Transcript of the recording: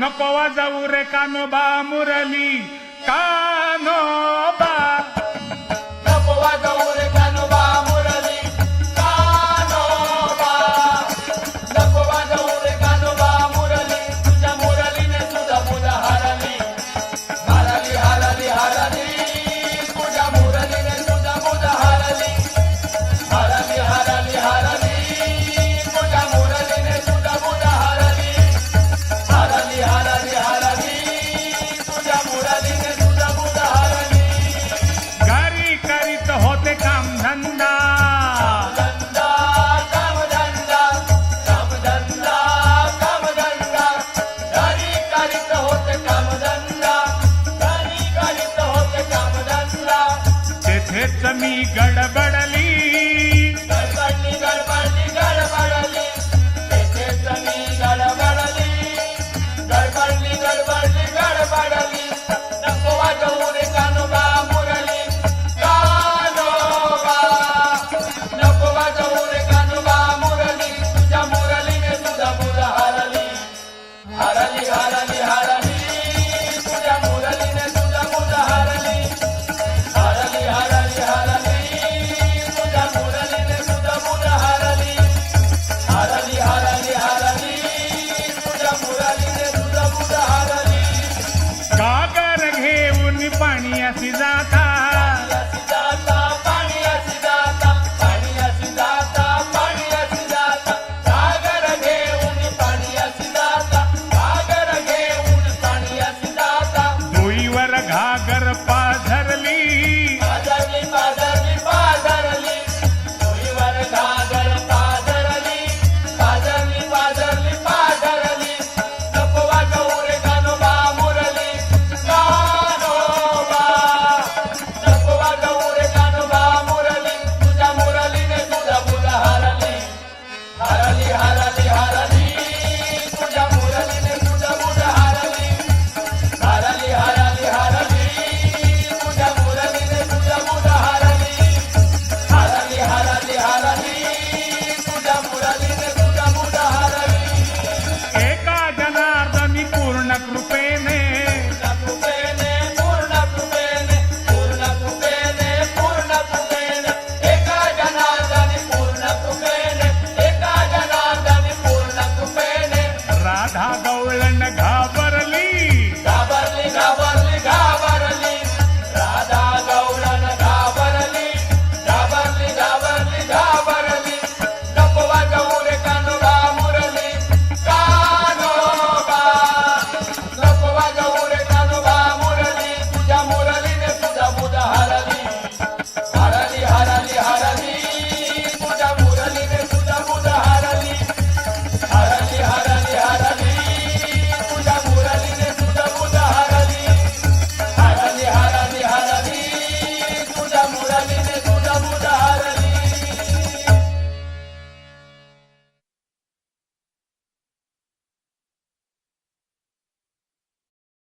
नको जाऊ रे कानोबा मुरली कानोबा सागर पाधरली ਲੱਖ ਰੁਪਏ ਨੇ ਲੱਖ ਰੁਪਏ ਨੇ ਪੂਰ ਲੱਖ ਰੁਪਏ ਨੇ ਪੂਰ ਲੱਖ ਰੁਪਏ ਨੇ ਪੂਰ ਲੱਖ ਰੁਪਏ ਨੇ ਏਕਾ ਜਨਾਜ਼ਾ ਨੇ ਪੂਰ ਲੱਖ ਰੁਪਏ ਨੇ ਏਕਾ ਜਨਾਜ਼ਾ ਨੇ ਪੂਰ ਲੱਖ ਰੁਪਏ ਨੇ ਰਾਧਾ ਗੌਲਨ Maharaj.